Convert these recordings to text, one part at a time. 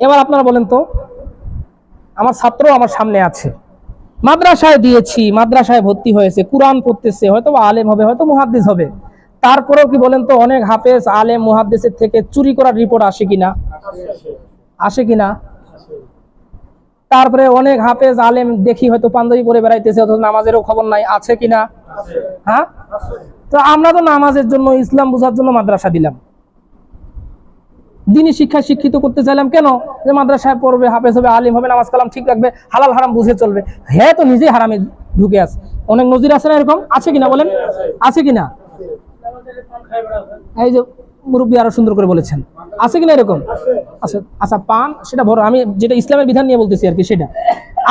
এবার আপনারা বলেন তো, আমার ছাত্র আমার সামনে আছে। মাদ্রাসায় দিয়েছি, মাদ্রাসায় ভর্তি হয়েছে, কোরআন পড়তেছে, হয়তো আলেম হবে, হয়তো মুহাদ্দিস হবে। তারপরেও কি বলেন তো, অনেক হাফেজ, আলেম, মুহাদ্দিসের থেকে চুরি করার রিপোর্ট আসে কিনা? আসে কিনা? তারপরে অনেক হাফেজ, আলেম দেখি হয়তো পাঞ্জাবি পরে বেড়াইতেছে, অথচ নামাজেরও খবর নাই, আছে কিনা? হ্যাঁ? তো আমরা তো নামাজের জন্য, ইসলাম বোঝার জন্য মাদ্রাসা দিলাম। দিনী শিক্ষা শিক্ষিত করতে চাইলাম কেন? যে মাদ্রাসায় পড়বে, হাফেজ হবে, আলিম হবে, নামাজ কালাম ঠিক রাখবে, হালাল হারাম বুঝে চলবে। হ্যাঁ তো নিজেই হারামে ঢুকে আছে অনেক নজির আছে না এরকম? আছে কিনা বলেন? আছে কিনা? এই যে মুরব্বী আরও সুন্দর করে বলেছেন। আছে কিনা এরকম? আচ্ছা আচ্ছা পান, সেটা বড় আমি যেটা ইসলামের বিধান নিয়ে বলতেছি আর কি, সেটা।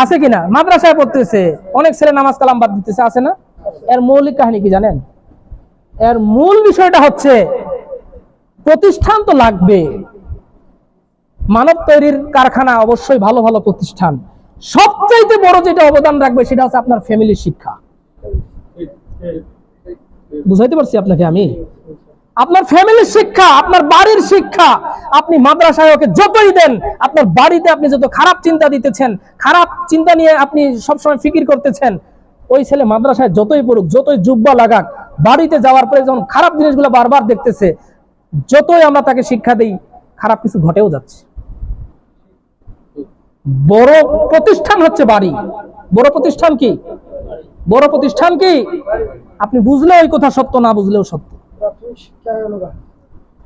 আছে কিনা? মাদ্রাসায় পড়তেছে, অনেক ছেলে নামাজ কালাম বাদ দিতেছে, আছে না? এর মৌলিক কাহিনী কি জানেন? এর মূল বিষয়টা হচ্ছে, প্রতিষ্ঠান তো লাগবে। মানব তৈরির কারখানা অবশ্যই ভালো ভালো প্রতিষ্ঠান। সবচাইতে বড় যেটা অবদান রাখবে সেটা হচ্ছে আপনার ফ্যামিলির শিক্ষা। বুঝাইতে পারছি আপনাকে আমি? আপনার ফ্যামিলির শিক্ষা, আপনার বাড়ির শিক্ষা, আপনি মাদ্রাসায় ওকে যতই দেন, আপনার বাড়িতে আপনি যত খারাপ চিন্তা দিতেছেন, খারাপ চিন্তা নিয়ে আপনি সবসময় ফিকির করতেছেন, ওই ছেলে মাদ্রাসায় যতই পড়ুক, যতই জুব্বা লাগাক, বাড়িতে যাওয়ার পরে যখন খারাপ জিনিসগুলো বারবার দেখতেছে, যতই আমরা তাকে শিক্ষা দেই, খারাপ কিছু ঘটেও যাচ্ছে। বড় প্রতিষ্ঠান হচ্ছে বাড়ি। বড় প্রতিষ্ঠান কি? বড় প্রতিষ্ঠান কি? আপনি বুঝলে ওই কথা সত্য, না বুঝলেও সত্য।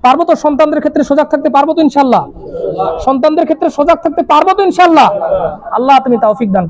পারব তো সন্তানদের ক্ষেত্রে সজাগ থাকতে পারব তো ইনশাল্লাহ? সন্তানদের ক্ষেত্রে সজাগ থাকতে পারব তো ইনশাল্লাহ? আল্লাহ তুমি তৌফিক দান।